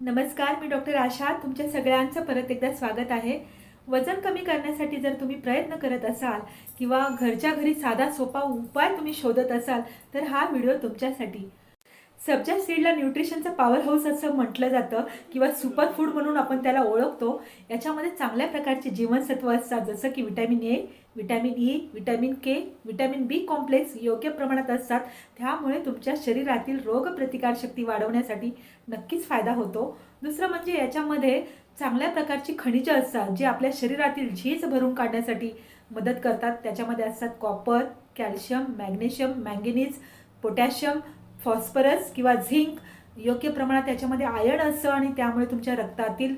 नमस्कार मी डॉक्टर आशा. तुमच्या सगळ्यांचं परत एकदा स्वागत आहे. वजन कमी करण्यासाठी जर तुम्ही प्रयत्न करत असाल किंवा घरच्या घरी साधा सोपा उपाय तुम्ही शोधत असाल तर हा व्हिडिओ तुमच्यासाठी. सब्जा सीडला न्यूट्रिशनचं पॉवर हाऊस असं म्हटलं जातं किंवा सुपर फूड म्हणून आपण त्याला ओळखतो. याच्यामध्ये चांगल्या प्रकारचे जीवनसत्व असतात जसं की vitamin A vitamin E vitamin K vitamin B complex योग्य प्रमाणात असतात. त्यामुळे तुमच्या शरीरातील रोगप्रतिकारशक्ती वाढवण्यासाठी नक्कीच फायदा होतो. दुसरं म्हणजे याच्यामध्ये चांगल्या प्रकारची खनिजं असतात जे आपल्या शरीरातील झीज भरून काढण्यासाठी मदत करतात. त्याच्यामध्ये असतात copper calcium magnesium manganese potassium phosphorus किंवा झिंक योग्य प्रमाणात त्याच्यामध्ये आयर्न असं आणि त्यामुळे तुमच्या रक्तातील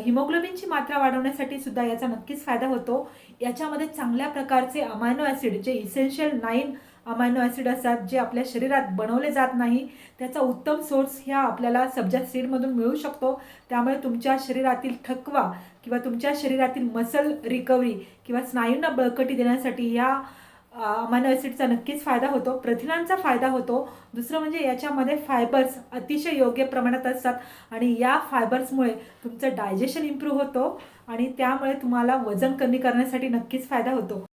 हिमोग्लोबिनची मात्रा वाढवण्यासाठी सुद्धा याचा नक्कीच फायदा होतो. याच्यामध्ये चांगल्या प्रकारचे अमायनो ॲसिड जे इसेन्शियल नाईन अमायनो ॲसिड असतात जे आपल्या शरीरात बनवले जात नाही त्याचा उत्तम सोर्स ह्या आपल्याला सब्जा सीडमधून मिळू शकतो. त्यामुळे तुमच्या शरीरातील थकवा किंवा तुमच्या शरीरातील मसल रिकव्हरी किंवा स्नायूंना बळकटी देण्यासाठी या अमायनो ॲसिडचा नक्कीच फायदा होतो. प्रथिनांचा फायदा होतो. दुसरं म्हणजे याच्यामध्ये फायबर्स अतिशय योग्य प्रमाणात असतात आणि या फायबर्समुळे तुमचं डायजेशन इम्प्रूव्ह होतो आणि त्यामुळे तुम्हाला वजन कमी करण्यासाठी नक्कीच फायदा होतो.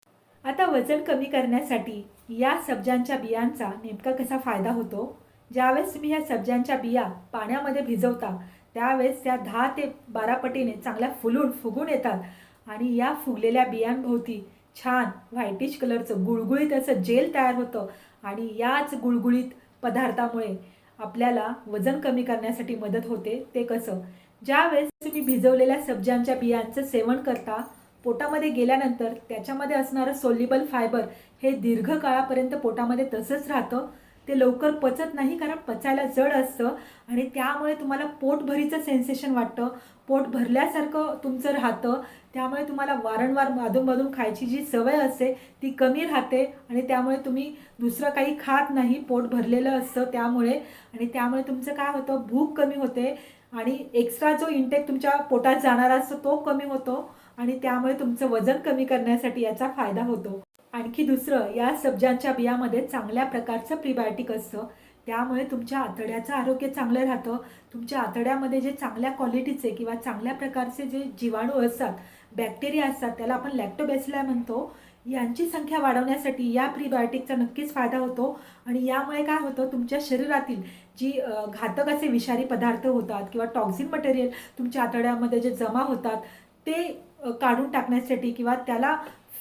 आता वजन कमी करण्यासाठी या सब्जांच्या बियांचा नेमका कसा फायदा होतो? ज्यावेळेस तुम्ही ह्या सब्जांच्या बिया पाण्यामध्ये भिजवता त्यावेळेस त्या दहा ते बारा पटीने चांगल्या फुलून फुगून येतात आणि या फुगलेल्या बियांभोवती छान व्हायटिश कलरचं गुळगुळीत असं जेल तयार होतं. आणि याच गुळगुळीत पदार्थामुळे आपल्याला वजन कमी करण्यासाठी मदत होते. ते कसं? ज्यावेळेस तुम्ही भिजवलेल्या सब्जांच्या बियांचं सेवन करता पोटामध्ये गेल्यानंतर त्याच्यामध्ये असणारं सोल्युबल फायबर हे दीर्घ काळापर्यंत पोटामध्ये तसंच राहतं. ते लवकर पचत नाही कारण पचायला जड असतं आणि त्यामुळे तुम्हाला पोटभरीचं सेन्सेशन वाटतं. पोट भरल्यासारखं तुमचं राहतं. त्यामुळे तुम्हाला वारंवार अधूनमधून खायची जी सवय असते ती कमी राहते आणि त्यामुळे तुम्ही दुसरं काही खात नाही. पोट भरलेलं असतं त्यामुळे आणि त्यामुळे तुमचं काय होतं भूक कमी होते आणि एक्स्ट्रा जो इंटेक तुमच्या पोटात जाणारा असतो तो कमी होतो आणि त्यामुळे तुमचं वजन कमी करण्यासाठी याचा फायदा होतो. आणखी दुसरं या सब्जांच्या बियामध्ये चांगल्या प्रकारचं प्रिबायोटिक असतं. त्यामुळे तुमच्या आतड्याचं आरोग्य चांगलं राहतं. तुमच्या आतड्यामध्ये जे चांगल्या क्वालिटीचे किंवा चांगल्या प्रकारचे जे जीवाणू असतात बॅक्टेरिया असतात त्याला आपण लॅक्टोबॅसिला म्हणतो. यांची संख्या वाढवण्यासाठी या प्रिबायोटिकचा नक्कीच फायदा होतो. आणि यामुळे काय होतं तुमच्या शरीरातील जी घातक असे विषारी पदार्थ होतात किंवा टॉक्झिन मटेरियल तुमच्या आतड्यामध्ये जे जमा होतात ते काढून टाकण्यासाठी किंवा त्याला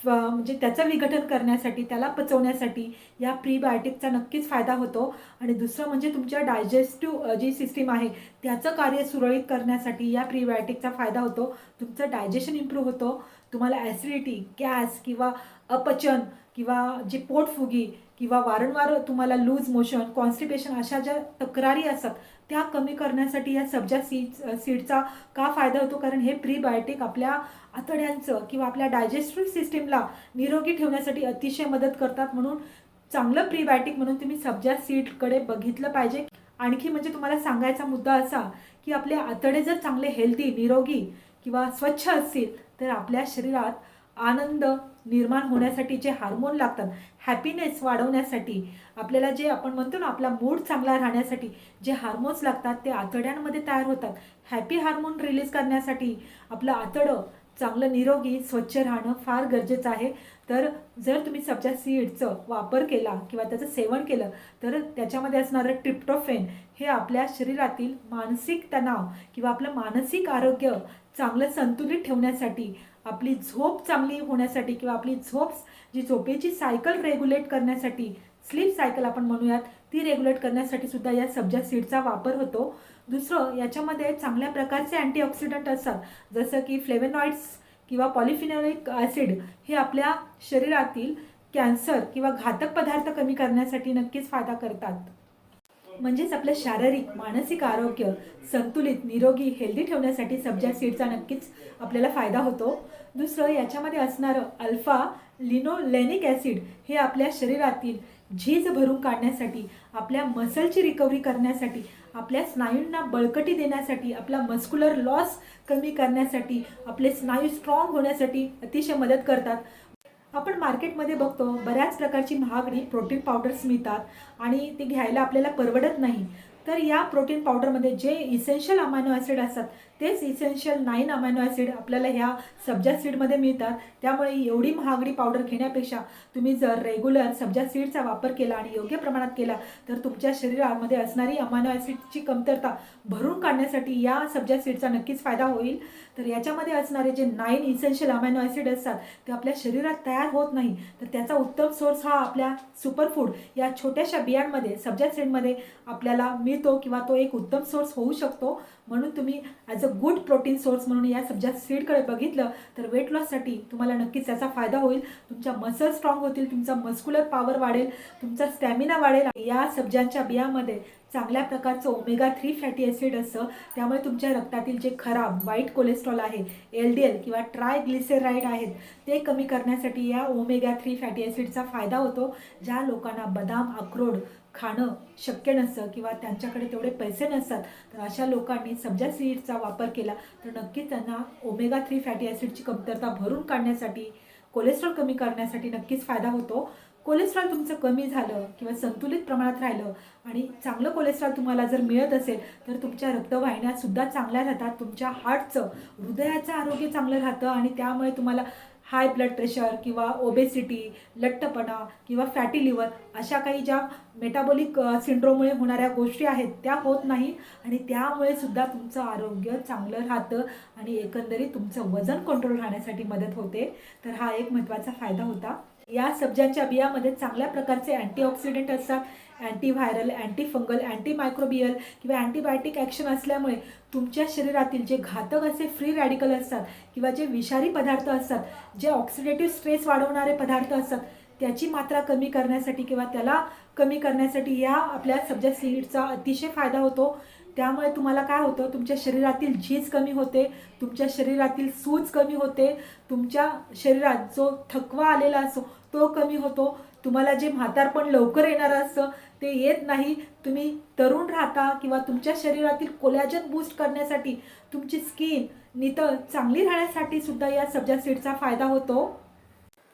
म्हणजे त्याचं विघटन करण्यासाठी त्याला पचवण्यासाठी या प्रीबायोटिकचा नक्कीच फायदा होतो. आणि दुसरं म्हणजे तुमच्या डायजेस्टिव्ह जी सिस्टीम आहे त्याचं कार्य सुरळीत करण्यासाठी या प्रीबायोटिकचा फायदा होतो. तुमचं डायजेशन इम्प्रूव्ह होतो. तुम्हाला ॲसिडिटी गॅस किंवा अपचन किंवा जी पोटफुगी किंवा वारंवार तुम्हाला लूज मोशन कॉन्स्टिपेशन अशा ज्या तक्रारी असतात त्या कमी करण्यासाठी या सब्जा सीड सीडचा का फायदा होतो? कारण हे प्रीबायोटिक आपल्या आतड्यांचं किंवा आपल्या डायजेस्टिव्ह सिस्टीमला निरोगी ठेवण्यासाठी अतिशय मदत करतात म्हणून चांगलं प्रीबायोटिक म्हणून तुम्ही सब्जा सीडकडे बघितलं पाहिजे. आणखी म्हणजे तुम्हाला सांगायचा मुद्दा असा की आपले आतडे जर चांगले हेल्दी निरोगी किंवा स्वच्छ असतील तर आपल्या शरीरात आनंद निर्माण होण्यासाठी जे हार्मोन लागतात हॅपीनेस वाढवण्यासाठी आपल्याला जे आपण म्हणतो ना आपला मूड चांगला राहण्यासाठी जे हार्मोन्स लागतात ते आतड्यांमध्ये तयार होतात. हॅपी हार्मोन रिलीज करण्यासाठी आपलं आतडं चांगलं निरोगी स्वच्छ राहणं फार गरजेचं आहे. तर जर तुम्ही सब्जा सीडचं वापर केला किंवा त्याचं सेवन केलं तर त्याच्यामध्ये असणारं ट्रिप्टोफेन हे आपल्या शरीरातील मानसिक तणाव किंवा आपलं मानसिक आरोग्य चांगलं संतुलित ठेवण्यासाठी आपली झोप चांगली होण्यासाठी किंवा आपली झोप जी झोपेची सायकल रेग्युलेट करण्यासाठी स्लीप सायकल आपण म्हणूयात ती रेग्युलेट करण्यासाठी सुद्धा या सब्जा सीडचा वापर होतो. दुसरं याच्यामध्ये चांगल्या प्रकारचे अँटीऑक्सिडंट असतात. जसं की फ्लेवेनॉइड्स किंवा पॉलिफिनॉलिक ॲसिड हे आपल्या शरीरातील कॅन्सर किंवा घातक पदार्थ कमी करण्यासाठी नक्कीच फायदा करतात. म्हणजेच आपलं शारीरिक मानसिक आरोग्य संतुलित निरोगी हेल्दी ठेवण्यासाठी सब्जा सीडचा नक्कीच आपल्याला फायदा होतो. दुसरं याच्यामध्ये असणारं अल्फा लिनोलेनिक ॲसिड हे आपल्या शरीरातील झीज भरून काढण्यासाठी आपल्या मसलची रिकव्हरी करण्यासाठी आपल्या स्नायूंना बळकटी देण्यासाठी आपला मस्क्युलर लॉस कमी करण्यासाठी आपले स्नायू स्ट्रॉंग होण्यासाठी अतिशय मदत करतात. आपण मार्केटमध्ये बघतो बऱ्याच प्रकारची महागडी प्रोटीन पावडर्स मिळतात आणि ते घ्यायला आपल्याला परवडत नाही. तर या प्रोटीन पावडरमध्ये जे इसेन्शियल अमायनो ॲसिड असतात तेच इसेन्शियल नाईन अमायनो ॲसिड आपल्याला ह्या सब्जा सीडमध्ये मिळतात. त्यामुळे एवढी महागडी पावडर घेण्यापेक्षा तुम्ही जर रेग्युलर सब्जा सीडचा वापर केला आणि योग्य प्रमाणात केला तर तुमच्या शरीरामध्ये असणारी अमायनो ॲसिडची कमतरता भरून काढण्यासाठी या सब्जा सीडचा नक्कीच फायदा होईल. तर याच्यामध्ये असणारे जे नाईन इसेन्शियल अमायनो ॲसिड असतात ते आपल्या शरीरात तयार होत नाही. तर त्याचा उत्तम सोर्स हा आपल्या सुपरफूड या छोट्याशा बियांमध्ये सब्जा सीडमध्ये आपल्याला मिळतो किंवा तो एक उत्तम सोर्स होऊ शकतो. म्हणून तुम्ही as a good protein source म्हणून या सब्जा सीडकडे बघितलं तर वेट लॉससाठी तुम्हाला नक्कीच त्याचा फायदा होईल. तुमच्या मसल स्ट्रॉंग होतील तुमचा मस्क्युलर पॉवर वाढेल तुमचा स्टॅमिना वाढेल. या सब्जांच्या बियामध्ये चांगल्या प्रकारचं ओमेगा थ्री फॅटी ॲसिड असतं. त्यामुळे तुमच्या रक्तातील जे खराब वाईट कोलेस्ट्रॉल आहे एल डी एल किंवा ट्रायग्लिसेराईड आहेत ते कमी करण्यासाठी या ओमेगा थ्री फॅटी ॲसिडचा फायदा होतो ज्या लोकांना बदाम अक्रोड खाणं शक्य नसतं किंवा त्यांच्याकडे तेवढे पैसे नसतात तर अशा लोकांनी सब्जा सीडचा वापर केला तर नक्कीच त्यांना ओमेगा थ्री फॅटी ॲसिडची कमतरता भरून काढण्यासाठी कोलेस्ट्रॉल कमी करण्यासाठी नक्कीच फायदा होतो. कोलेस्ट्रॉल तुमचं कमी झालं किंवा संतुलित प्रमाणात राहिलं आणि चांगलं कोलेस्ट्रॉल तुम्हाला जर मिळत असेल तर तुमच्या रक्तवाहिन्यासुद्धा चांगल्या राहतात तुमच्या हार्टचं हृदयाचं आरोग्य चांगलं राहतं आणि त्यामुळे तुम्हाला हाय ब्लड प्रेशर किंवा ओबेसिटी लठ्ठपणा किंवा फॅटी लिव्हर अशा काही ज्या मेटाबॉलिक सिंड्रोममुळे होणाऱ्या गोष्टी आहेत त्या होत नाही. आणि त्यामुळे सुद्धा तुमचं आरोग्य चांगलं राहतं आणि एकंदरीत तुमचं वजन कंट्रोल राहण्यासाठी मदत होते. तर हा एक महत्त्वाचा फायदा होता. या सब्जांच्या बियामध्ये चांगल्या प्रकारचे अँटीऑक्सिडंट असतात antiviral anti fungal anti microbial किंवा अँटीबायोटिक ॲक्शन असल्यामुळे तुमच्या शरीरातील जे घातक असे फ्री रॅडिकल असतात किंवा जे विषारी पदार्थ असतात जे ऑक्सिडेटिव्ह स्ट्रेस वाढवणारे पदार्थ असतात त्याची मात्रा कमी करण्यासाठी किंवा त्याला कमी करण्यासाठी या आपल्या सब्जा सीडचा अतिशय फायदा होतो. त्यामुळे तुम्हाला काय होतं तुमच्या शरीरातील झीज कमी होते तुमच्या शरीरातील सूज कमी होते तुमच्या शरीरात जो थकवा आलेला असतो तो कमी होतो. तुम्हाला जे म्हातारपण लवकर येणारं असतं ते येत नाही. तुम्ही तरुण राहता किंवा तुमच्या शरीरातील कोलॅजन बूस्ट करण्यासाठी तुमची स्किन नितळ चांगली राहण्यासाठी सुद्धा या सब्जा सीडचा फायदा होतो.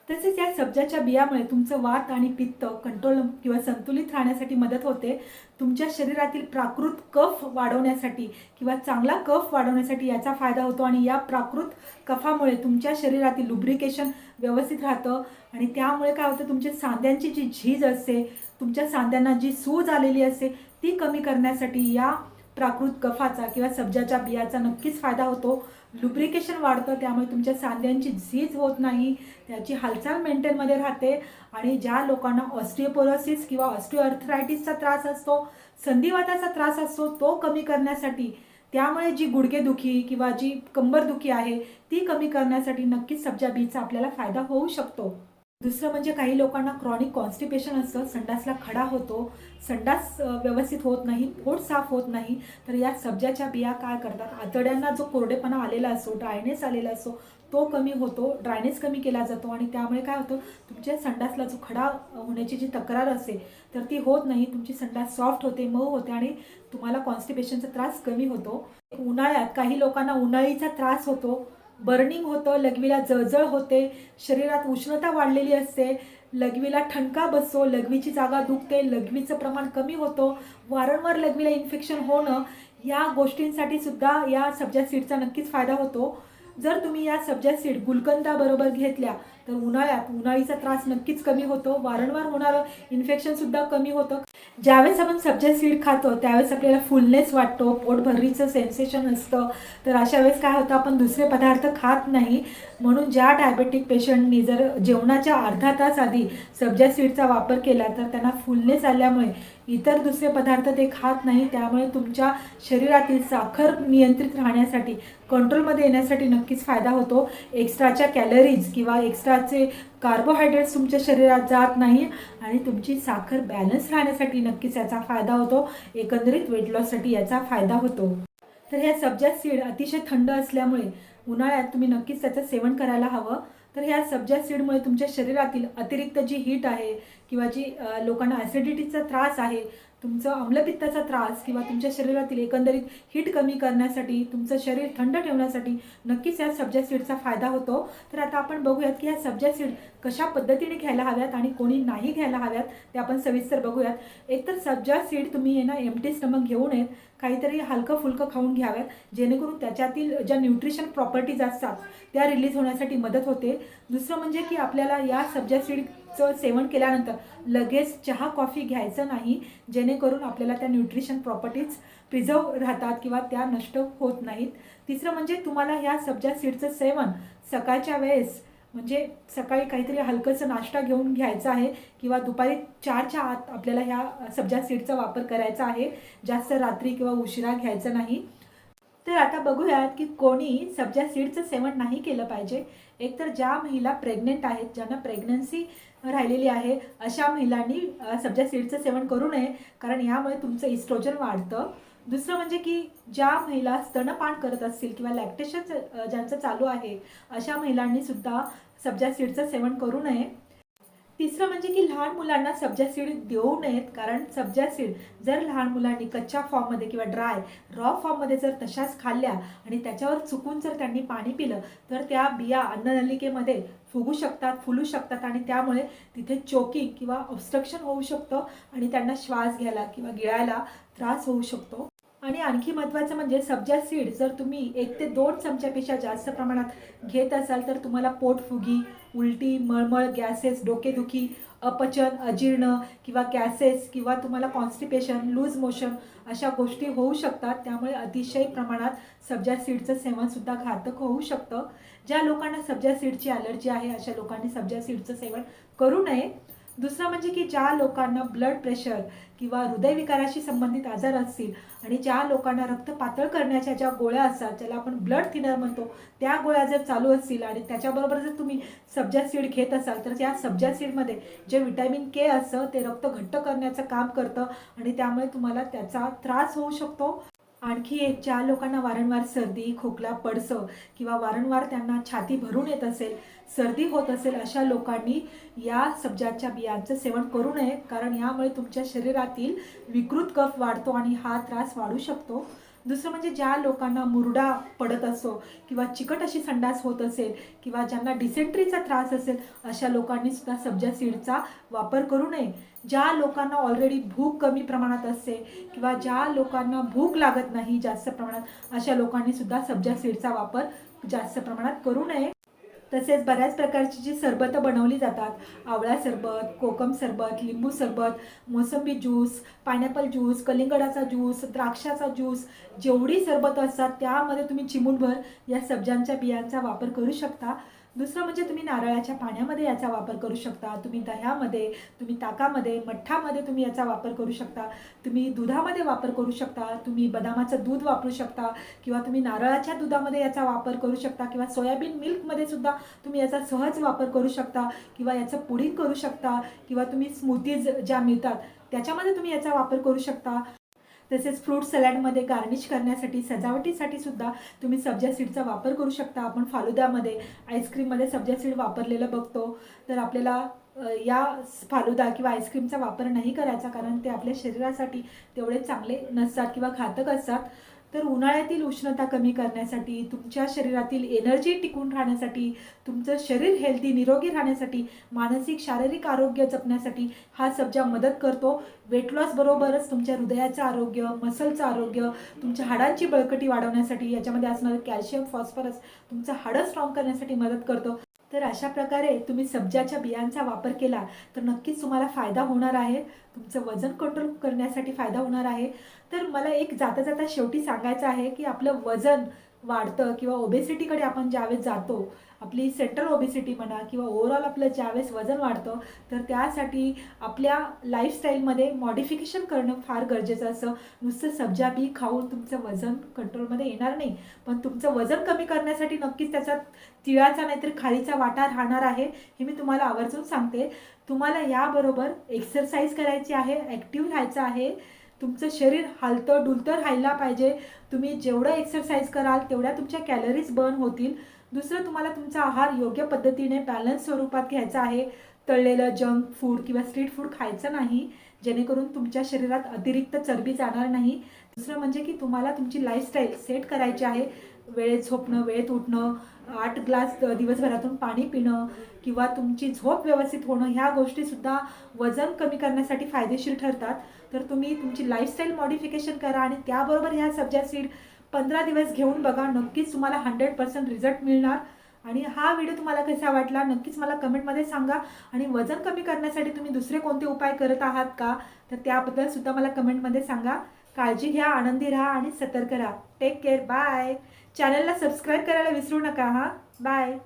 तसेच या सब्जाच्या बियामुळे तुमचं वात आणि पित्त कंट्रोल किंवा संतुलित राहण्यासाठी मदत होते. तुमच्या शरीरातील प्राकृत कफ वाढवण्यासाठी किंवा चांगला कफ वाढवण्यासाठी याचा फायदा होतो आणि या प्राकृत कफामुळे तुमच्या शरीरातील लुब्रिकेशन व्यवस्थित राहतं. आणि त्यामुळे काय होतं तुमच्या सांध्यांची जी झीज असते तुमच्या सांध्यांना जी सूज आलेली असते ती कमी करण्यासाठी या प्राकृत कफाचा किंवा सब्जाच्या बियाचा नक्कीच फायदा होतो. लुब्रिकेशन वाढतं त्यामुळे तुमच्या सांध्यांची झीज होत नाही त्याची हालचाल मेंटेनमध्ये राहते आणि ज्या लोकांना ऑस्टिओपोरोसिस किंवा ऑस्टिओअर्थरायटिसचा त्रास असतो संधिवाताचा त्रास असतो तो कमी करण्यासाठी त्यामुळे जी गुडघेदुखी किंवा जी कंबरदुखी आहे ती कमी करण्यासाठी नक्कीच सब्जा बीचा आपल्याला फायदा होऊ शकतो. दुसरं म्हणजे काही लोकांना क्रॉनिक कॉन्स्टिपेशन असतं संडासला खडा होतो संडास व्यवस्थित होत नाही पोट साफ होत नाही तर या सब्जाच्या बिया काय करतात? आतड्यांना जो कोरडेपणा आलेला असतो ड्रायनेस आलेला असतो तो कमी होतो ड्रायनेस कमी केला जातो आणि त्यामुळे काय होतं? तुमच्या संडासला जो खडा होण्याची जी तक्रार असते तर ती होत नाही तुमची संडास सॉफ्ट होते मऊ होते आणि तुम्हाला कॉन्स्टिपेशनचा त्रास कमी होतो. उन्हाळ्यात काही लोकांना उन्हाळीचा त्रास होतो बर्निंग होतं लघवीला जळजळ होते शरीरात उष्णता वाढलेली असते लघवीला ठणका बसतो लघवीची जागा दुखते लघवीचं प्रमाण कमी होतं वारंवार लघवीला इन्फेक्शन होणं या गोष्टींसाठी सुद्धा या सब्जा सीडचा नक्कीच फायदा होतो. जर तुम्ही या सब्जा सीड गुलकंदाबरोबर घेतल्या तर उन्हाळ्यात उन्हाळीचा त्रास नक्कीच कमी होतो. वारंवार होणारं इन्फेक्शनसुद्धा कमी होतं. ज्यावेळेस आपण सब्जा सीड खातो त्यावेळेस आपल्याला फुलनेस वाटतो पोटभरीचं सेन्सेशन असतं. तर अशा वेळेस काय होतं आपण दुसरे पदार्थ खात नाही. म्हणून ज्या डायबेटिक पेशंटनी जर जेवणाच्या अर्धा तास आधी सब्जा सीडचा वापर केला तर त्यांना फुलनेस आल्यामुळे इतर दुसरे पदार्थ ते खात नाही. त्यामुळे तुमच्या शरीरातील साखर नियंत्रित राहण्यासाठी कंट्रोलमध्ये येण्यासाठी नक्कीच फायदा होतो. एक्स्ट्राच्या कॅलरीज किंवा एक्स्ट्राचे कार्बोहायड्रेट्स तुमच्या शरीरात जात नाही आणि तुमची साखर बॅलन्स राहण्यासाठी नक्कीच याचा फायदा होतो. एकंदरीत वेट लॉससाठी याचा फायदा होतो. तर ह्या सब्जा सीड अतिशय थंड असल्यामुळे उन्हाळ्यात तुम्ही नक्कीच त्याचं सेवन करायला हवं. तर ह्या सब्जा सीडमुळे तुमच्या शरीरातील अतिरिक्त जी हीट आहे किंवा जी लोकांना ॲसिडिटीचा त्रास आहे तुमचं आम्लपित्ताचा त्रास किंवा तुमच्या शरीरातील एकंदरीत हीट कमी करण्यासाठी तुमचं शरीर थंड ठेवण्यासाठी नक्कीच या सब्जा सीडचा फायदा होतो. तर आता आपण बघूयात की या सब्जा सीड कशा पद्धतीने घ्यायला हव्यात आणि कोणी नाही घ्यायला हव्यात ते आपण सविस्तर बघूयात. एकतर सब्जा सीड तुम्ही ना एमटी स्टमक घेऊ नयेत काहीतरी हलकं फुलकं खाऊन घ्याव्यात. जेणेकरून त्याच्यातील ज्या न्यूट्रिशन प्रॉपर्टीज असतात त्या रिलीज होण्यासाठी मदत होते. दुसरं म्हणजे की आपल्याला या सब्जा सीडचं सेवन केल्यानंतर लगेच चहा कॉफी घ्यायचं नाही जेणेकरून आपल्याला त्या न्यूट्रिशन प्रॉपर्टीज प्रिझर्व राहतात किंवा त्या नष्ट होत नाहीत. तिसरं म्हणजे तुम्हाला ह्या सब्जा सीडचं सेवन सकाळच्या वेळेस म्हणजे सकाळी काहीतरी हलकंसं नाश्ता घेऊन घ्यायचा आहे किंवा दुपारी चारच्या आत आपल्याला ह्या सब्जा सीडचा वापर करायचा आहे जास्त रात्री किंवा उशिरा घ्यायचा नाही. तर आता बघूयात की कोणी सब्जा सीडचं सेवन नाही केलं पाहिजे. एकतर ज्या महिला प्रेग्नेंट आहेत ज्यांना प्रेग्नन्सी राहिलेली आहे अशा महिलांनी सब्जा सीडचं सेवन करू नये कारण यामुळे तुमचं इस्ट्रोजन वाढतं. दुसरं म्हणजे की ज्या महिला स्तनपान करत असतील किंवा लॅक्टेशन ज्यांचं चालू आहे अशा महिलांनी सुद्धा सब्जा सीडचं सेवन करू नये. तिसरं म्हणजे की लहान मुलांना सब्जा सीड देऊ नयेत कारण सब्जा सीड जर लहान मुलांनी कच्च्या फॉर्ममध्ये किंवा ड्राय रॉ फॉर्ममध्ये जर तशाच खाल्ल्या आणि त्याच्यावर चुकून जर त्यांनी पाणी पिलं तर त्या बिया अन्ननलिकेमध्ये फुगू शकतात फुलू शकतात आणि त्यामुळे तिथे चोकिंग किंवा ऑब्स्ट्रक्शन होऊ शकतं आणि त्यांना श्वास घ्यायला किंवा गिळायला त्रास होऊ शकतो. आणि आणखी महत्त्वाचं म्हणजे सब्जा सीड जर तुम्ही एक ते दोन चमच्यापेक्षा जास्त प्रमाणात घेत असाल तर तुम्हाला पोटफुगी उलटी मळमळ गॅसेस डोकेदुखी अपचन अजीर्ण किंवा गॅसेस किंवा तुम्हाला कॉन्स्टिपेशन लूज मोशन अशा गोष्टी होऊ शकतात. त्यामुळे अतिशय प्रमाणात सब्जा सीडचं सेवनसुद्धा घातक होऊ शकतं. ज्या लोकांना सब्जा सीडची ॲलर्जी आहे अशा लोकांनी सब्जा सीडचं सेवन करू नये. दुसरं म्हणजे की ज्या लोकांना ब्लड प्रेशर किंवा हृदयविकाराशी संबंधित आजार असतील आणि ज्या लोकांना रक्त पातळ करण्याच्या ज्या गोळ्या असतात ज्याला आपण ब्लड थिनर म्हणतो त्या गोळ्या जर चालू असतील आणि त्याच्याबरोबर जर तुम्ही सब्जा सीड घेत असाल तर त्या सब्जा सीडमध्ये जे विटॅमिन के असतं ते रक्त घट्ट करण्याचं काम करतं आणि त्यामुळे तुम्हाला त्याचा त्रास होऊ शकतो. आणखी एक ज्या लोकांना वारंवार सर्दी खोकला पडसं किंवा वारंवार त्यांना छाती भरून येत असेल सर्दी होत असेल अशा लोकांनी या सब्जाच्या बियांचं सेवन करू नये कारण यामुळे तुमच्या शरीरातील विकृत कफ वाढतो आणि हा त्रास वाढू शकतो. दुसरं म्हणजे ज्या लोकांना मुरडा पडत असो किंवा चिकट अशी संडास होत असेल किंवा ज्यांना डिसेंट्रीचा त्रास असेल अशा लोकांनी सुद्धा सब्जा सीडचा वापर करू नये. ज्या लोकांना ऑलरेडी भूक कमी प्रमाणात असते किंवा ज्या लोकांना भूक लागत नाही जास्त प्रमाणात अशा लोकांनी सुद्धा सब्जा सीडचा वापर जास्त प्रमाणात करू नये. तसेच बऱ्याच प्रकारची जी सरबतं बनवली जातात आवळा सरबत कोकम सरबत लिंबू सरबत मोसंबी ज्यूस पायनॅपल ज्यूस कलिंगडाचा ज्यूस द्राक्षाचा ज्यूस जेवढी सरबतं असतात त्यामध्ये तुम्ही चिमूटभर या सब्जांच्या बियांचा वापर करू शकता. दुसरं म्हणजे तुम्ही नारळाच्या पाण्यामध्ये याचा वापर करू शकता. तुम्ही दह्यामध्ये तुम्ही ताकामध्ये मठ्ठामध्ये तुम्ही याचा वापर करू शकता. तुम्ही दुधामध्ये वापर करू शकता. तुम्ही बदामाचं दूध वापरू शकता. किंवा तुम्ही नारळाच्या दुधामध्ये याचा वापर करू शकता. किंवा सोयाबीन मिल्कमध्ये सुद्धा तुम्ही याचा सहज वापर करू शकता. किंवा याचं पुडिंग करू शकता. किंवा तुम्ही स्मूथीज ज्या मिळतात त्याच्यामध्ये तुम्ही याचा वापर करू शकता. तसेच फ्रूट सॅलडमध्ये गार्निश करण्यासाठी सजावटीसाठी सुद्धा तुम्ही सब्जा सीडचा वापर करू शकता. आपण फालुद्यामध्ये आईस्क्रीममध्ये सब्जा सीड वापरलेलं बघतो. तर आपल्याला या फालुदा किंवा आईस्क्रीमचा वापर नाही करायचा कारण ते आपल्या शरीरासाठी तेवढे चांगले नसतात किंवा घातक असतात. तर उन्हाळ्यातील उष्णता कमी करण्यासाठी तुमच्या शरीरातील एनर्जी टिकून राहण्यासाठी तुमचं शरीर हेल्दी निरोगी राहण्यासाठी मानसिक शारीरिक आरोग्य जपण्यासाठी हा सब्जा मदत करतो. वेट लॉसबरोबरच तुमच्या हृदयाचं आरोग्य मसलचं आरोग्य तुमच्या हाडांची बळकटी वाढवण्यासाठी याच्यामध्ये असणारं कॅल्शियम फॉस्फरस तुमचं हाडं स्ट्रॉंग करण्यासाठी मदत करतो. तर अशा प्रकारे तुम्ही सब्जाच्या बियांचा वापर केला तर नक्कीच तुम्हाला फायदा होणार आहे. तुमचं वजन कंट्रोल करण्यासाठी फायदा होणार आहे. तर मला एक जाता जाता शेवटी सांगायचं आहे की आपलं वजन वाढतं किंवा ओबेसिटीकडे आपण ज्यावेळेस जातो आपली सेंट्रल ओबेसिटी म्हणा किंवा ओव्हरऑल आपलं ज्यावेळेस वजन वाढतं तर त्यासाठी आपल्या लाईफस्टाईलमध्ये मॉडिफिकेशन करणं फार गरजेचं असं नुसतं सब्जा बी खाऊन तुमचं वजन कंट्रोलमध्ये येणार नाही. पण तुमचं वजन कमी करण्यासाठी नक्कीच त्याचा तिळाचा नाहीतर खारीचा वाटा राहणार आहे हे मी तुम्हाला आवर्जून सांगते. तुम्हाला याबरोबर एक्सरसाइज करायची आहे ॲक्टिव्ह राहायचं आहे. तुमचं शरीर हालतं डुलतं राहायला पाहिजे. तुम्ही जेवढं एक्सरसाइज कराल तेवढ्या तुमच्या कॅलरीज बर्न होतील. दुसरं तुम्हाला तुमचा आहार योग्य पद्धतीने बॅलन्स स्वरूपात घ्यायचा आहे. तळलेलं जंक फूड किंवा स्ट्रीट फूड खायचं नाही जेणेकरून तुमच्या शरीरात अतिरिक्त चरबी जाणार नाही. दुसरं म्हणजे की तुम्हाला तुमची लाईफस्टाईल सेट करायची आहे. वेळेत झोपणं वेळेत उठणं आठ ग्लास दिवसभरातून पाणी पिणं किंवा तुमची झोप व्यवस्थित होणं ह्या गोष्टीसुद्धा वजन कमी करण्यासाठी फायदेशीर ठरतात. तर तुम्ही तुमची लाईफस्टाईल मॉडिफिकेशन करा आणि त्याबरोबर ह्या सब्जा सीड पंधरा दिवस घेऊन बघा. नक्कीच तुम्हाला हंड्रेड पर्सेंट रिझल्ट मिळणार. आणि हा व्हिडिओ तुम्हाला कसा वाटला नक्कीच मला कमेंटमध्ये सांगा. आणि वजन कमी करण्यासाठी तुम्ही दुसरे कोणते उपाय करत आहात का? तर त्याबद्दल सुद्धा मला कमेंटमध्ये सांगा. काळजी घ्या आनंदी राहा आणि सतर्क राहा. टेक केअर बाय चॅनलला सबस्क्राईब करायला विसरू नका हां. बाय